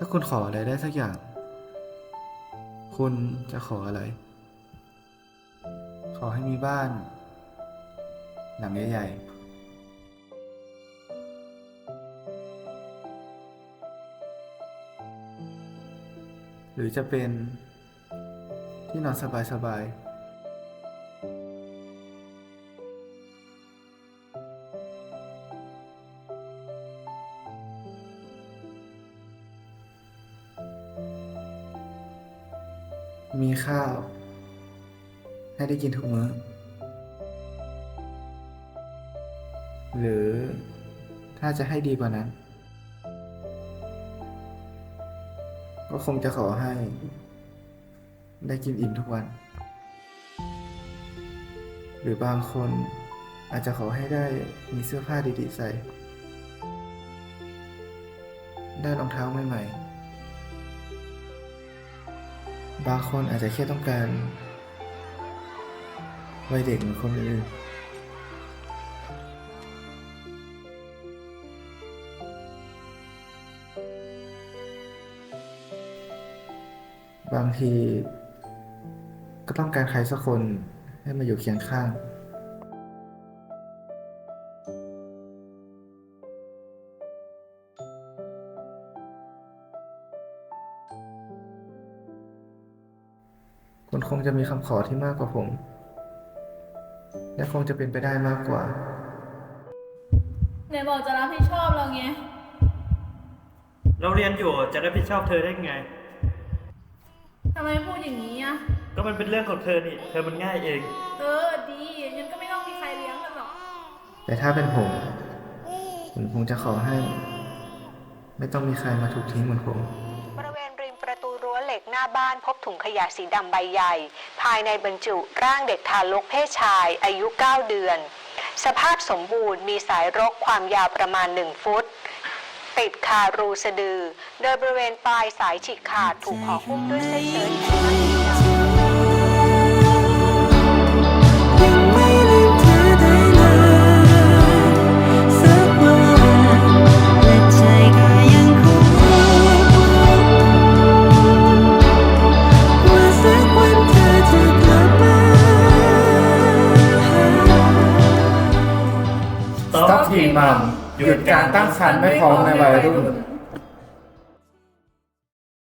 ถ้าคุณขออะไรได้สักอย่าง คุณจะขออะไร ขอให้มีบ้าน หลังใหญ่ๆหรือจะเป็นที่นอนสบายๆ มีข้าว ให้ได้กินทุกมื้อ หรือถ้าจะให้ดีกว่านั้น ก็คงจะขอให้ ได้กินอิ่มทุกวัน หรือบางคนอาจจะขอให้ได้มีเสื้อผ้าดีๆใส่ ได้รองเท้าใหม่ๆ บางคนอาจจะแค่ต้องการวัยเด็กเหมือนคนอื่นบางทีก็ต้องการใครสักคนให้มาอยู่เคียงข้าง คุณคงจะมีคำขอที่มากกว่าผม และคงจะเป็นไปได้มากกว่า ไหนบอกจะรับผิดชอบเราไง เราเรียนอยู่จะรับผิดชอบเธอได้ไง ทำไมพูดอย่างนี้อะ ก็มันเป็นเรื่องของเธอนี่ เธอมันง่ายเอง เออ ดีงั้นก็ไม่ต้องมีใครเลี้ยงกันหรอก แต่ถ้าเป็นผม ผมคงจะขอให้ ไม่ต้องมีใครมาถูกทิ้งเหมือนผมบริเวณ รั้วเหล็กหน้าบ้านพบถุงขยะสีดำใบใหญ่ ภายในบรรจุร่างเด็กทารกเพศชายอายุ 9 เดือน สภาพสมบูรณ์มีสายรกความยาวประมาณ 1 ฟุต ติดคารูสะดือ โดยบริเวณปลายสายฉีกขาดถูกห่อหุ้มด้วยเส้นเชิ้ตีมัมหยุดการตั้งครรภ์ไม่พร้อมในวัยรุ่น